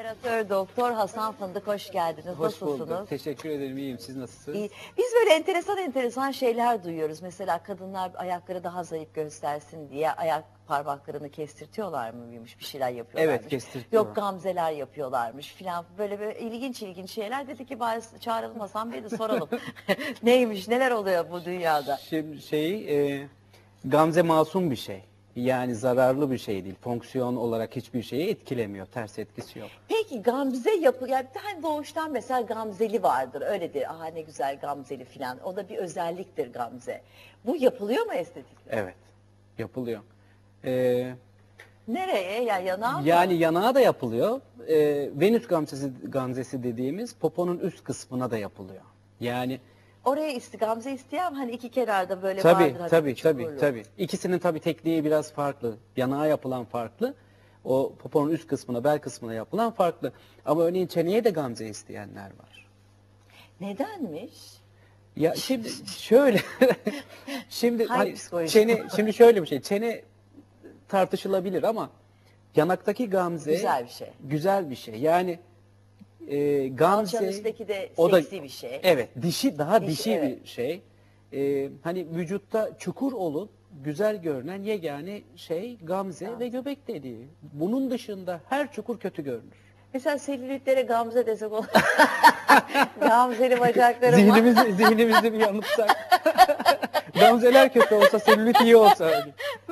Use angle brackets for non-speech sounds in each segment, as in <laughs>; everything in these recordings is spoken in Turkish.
Operatör Doktor Hasan Fındık hoş geldiniz. Hoş Nasılsınız? bulduk. Teşekkür ederim. İyiyim. Siz nasılsınız? İyi. Biz böyle enteresan enteresan şeyler duyuyoruz. Mesela kadınlar ayakları daha zayıf göstersin diye ayak parmaklarını kestirtiyorlar mıymış bir şeyler yapıyorlarmış. Evet, kestirtiyorlar. Yok gamzeler yapıyorlarmış filan. Böyle böyle ilginç ilginç şeyler. Dedi ki bari çağıralım Hasan Bey de soralım. <laughs> Neymiş neler oluyor bu dünyada? Şimdi şey, e, gamze masum bir şey. Yani zararlı bir şey değil. Fonksiyon olarak hiçbir şeyi etkilemiyor. Ters etkisi yok. Peki gamze yapı yani tane doğuştan mesela gamzeli vardır. Öyledir. Aha ne güzel gamzeli filan. O da bir özelliktir gamze. Bu yapılıyor mu estetikte? Evet. Yapılıyor. E, Nereye? Yani yanağa mı? yani yanağa da yapılıyor. E, Venüs gamzesi, gamzesi dediğimiz poponun üst kısmına da yapılıyor. Yani Oraya isti, gamze isteyen hani iki kenarda böyle tabii vardır. hafif tabii tabii çukurlu. tabii. İkisinin tabii tekniği biraz farklı. Yanağa yapılan farklı. O poponun üst kısmına, bel kısmına yapılan farklı. Ama örneğin çeneye de gamze isteyenler var. Nedenmiş? Ya şimdi şöyle <laughs> şimdi hani çene şimdi şöyle bir şey. Çene tartışılabilir ama yanaktaki gamze Güzel bir şey. Güzel bir şey. Yani e, gamze Alçanın üstteki de o da- seksi bir şey. Evet, dişi daha Dişi, dişi evet. bir şey. E, hani vücutta çukur olup güzel görünen yegane şey gamze Gamze. ve göbek deliği. Bunun dışında her çukur kötü görünür. Mesela selülitlere gamze desek olur. <laughs> Gamzeli bacaklarım var. Zihnimizi, zihnimizi bir yanıltsak. <laughs> Gamzeler kötü olsa, selülit iyi olsa.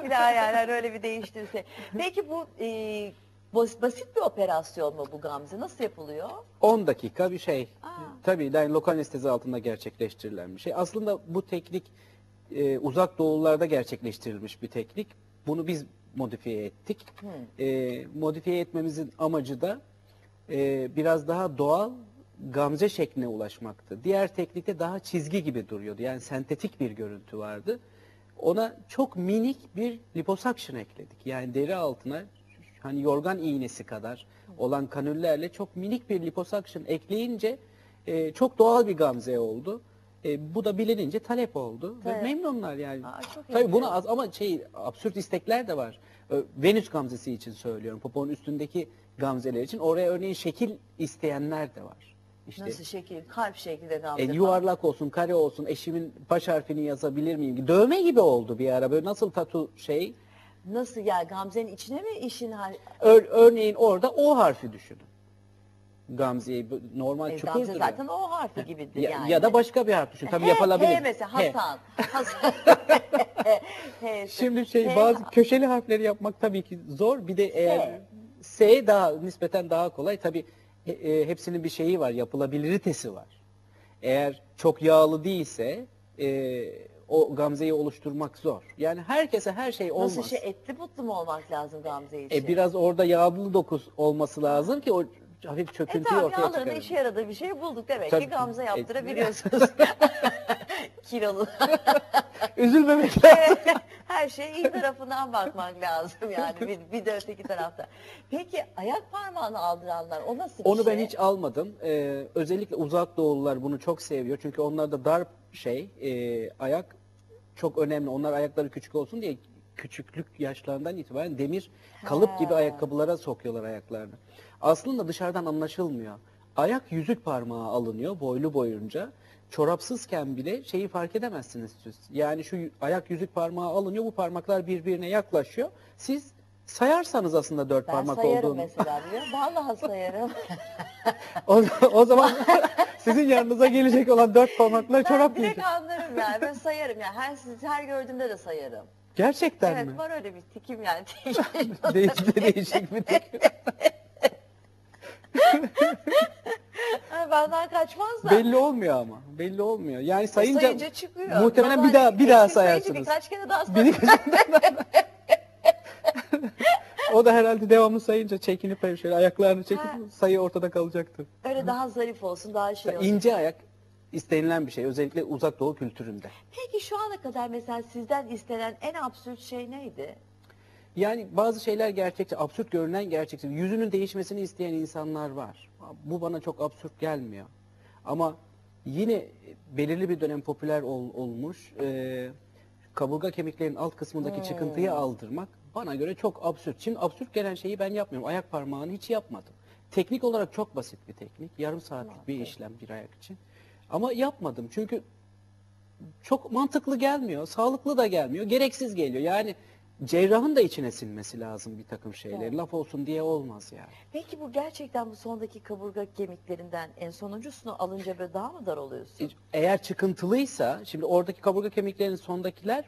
Bir daha yani hani öyle bir değiştirse. Peki bu e, bas- basit bir operasyon mu bu gamze? Nasıl yapılıyor? 10 dakika bir şey. Aa. Tabii yani lokal anestezi altında gerçekleştirilen bir şey. Aslında bu teknik e, uzak doğularda gerçekleştirilmiş bir teknik. Bunu biz modifiye ettik. E, modifiye etmemizin amacı da e, biraz daha doğal gamze şekline ulaşmaktı. Diğer teknikte daha çizgi gibi duruyordu. Yani sentetik bir görüntü vardı. Ona çok minik bir liposuction ekledik. Yani deri altına hani yorgan iğnesi kadar olan kanüllerle çok minik bir liposuction ekleyince e, çok doğal bir gamze oldu. E, bu da bilinince talep oldu Evet. ve memnunlar yani. Aa, çok Tabii buna az ama şey absürt istekler de var. Venüs gamzesi için söylüyorum. Poponun üstündeki gamzeler için. Oraya örneğin şekil isteyenler de var. İşte Nasıl şekil? Kalp şeklinde gamze. e, yuvarlak olsun, kare olsun, eşimin baş harfini yazabilir miyim? Dövme gibi oldu bir ara. Böyle nasıl tatu şey. Nasıl ya gamzenin içine mi işin hal? Ör- örneğin orada O harfi düşünün. Gamze'yi normal E, çukur gamze duruyor. zaten o harfi gibidir ya, yani. ya da başka bir harf düşün. Tabii He, yapılabilir. He mesela He. Hasan. <laughs> Hasan. <laughs> He, Şimdi şey He, bazı köşeli harfleri yapmak tabii ki zor. Bir de eğer S. S daha nispeten daha kolay. Tabii e, e, hepsinin bir şeyi var. Yapılabiliritesi var. Eğer çok yağlı değilse e, o gamzeyi oluşturmak zor. Yani herkese her şey olmaz. Nasıl şey etli butlu mu olmak lazım gamze için? E, biraz orada yağlı dokuz olması lazım ki o hafif E çöküntüyü tamam ortaya çıkarır. işe yaradığı bir şey bulduk demek Tabii. ki gamze E, yaptırabiliyorsunuz. <laughs> Kilolu. <laughs> Üzülmemek lazım. Her şey iyi tarafından bakmak lazım yani bir, bir de öteki tarafta. Peki ayak parmağını aldıranlar o nasıl bir Onu şey? ben hiç almadım. Ee, özellikle uzak doğulular bunu çok seviyor. Çünkü onlarda dar şey, e, ayak çok önemli. Onlar ayakları küçük olsun diye küçüklük yaşlarından itibaren demir kalıp gibi ayakkabılara sokuyorlar ayaklarını. Aslında dışarıdan anlaşılmıyor. Ayak yüzük parmağı alınıyor boylu boyunca. Çorapsızken bile şeyi fark edemezsiniz siz. Yani şu ayak yüzük parmağı alınıyor, bu parmaklar birbirine yaklaşıyor. Siz sayarsanız aslında dört Ben parmak sayarım olduğunu. mesela biliyor? Vallahi sayarım. O, <laughs> o zaman <laughs> sizin yanınıza gelecek olan dört parmakla ben çorap direkt giyecek. anlarım yani ben sayarım yani her, her gördüğümde de sayarım. Gerçekten evet mi? var öyle bir tikim yani. <laughs> Değişik, değişik bir. <laughs> Ha, Benden kaçmaz da. Belli olmuyor ama. Belli olmuyor. Yani sayınca, sayınca çıkıyor. muhtemelen Baba, bir daha bir daha sayarsınız. Birkaç kere daha sayarım. <laughs> o da herhalde devamlı sayınca çekinip şöyle ayaklarını çekip Ha. sayı ortada kalacaktır. Öyle daha zarif olsun, daha şey olsun. İnce ayak istenilen bir şey. Özellikle uzak doğu kültüründe. Peki şu ana kadar mesela sizden istenen en absürt şey neydi? Yani bazı şeyler gerçekçi, absürt görünen gerçekçi. Yüzünün değişmesini isteyen insanlar var. Bu bana çok absürt gelmiyor. Ama yine belirli bir dönem popüler ol- olmuş. e, kaburga kemiklerinin alt kısmındaki çıkıntıyı aldırmak bana göre çok absürt. Şimdi absürt gelen şeyi ben yapmıyorum. Ayak parmağını hiç yapmadım. teknik olarak çok basit bir teknik. Yarım saatlik bir işlem bir ayak için. Ama yapmadım çünkü çok mantıklı gelmiyor, sağlıklı da gelmiyor, gereksiz geliyor. Yani cerrahın da içine sinmesi lazım bir takım şeyleri. Laf olsun diye olmaz yani. Peki bu gerçekten bu sondaki kaburga kemiklerinden en sonuncusunu alınca böyle daha mı dar oluyorsun? Eğer çıkıntılıysa, şimdi oradaki kaburga kemiklerinin sondakiler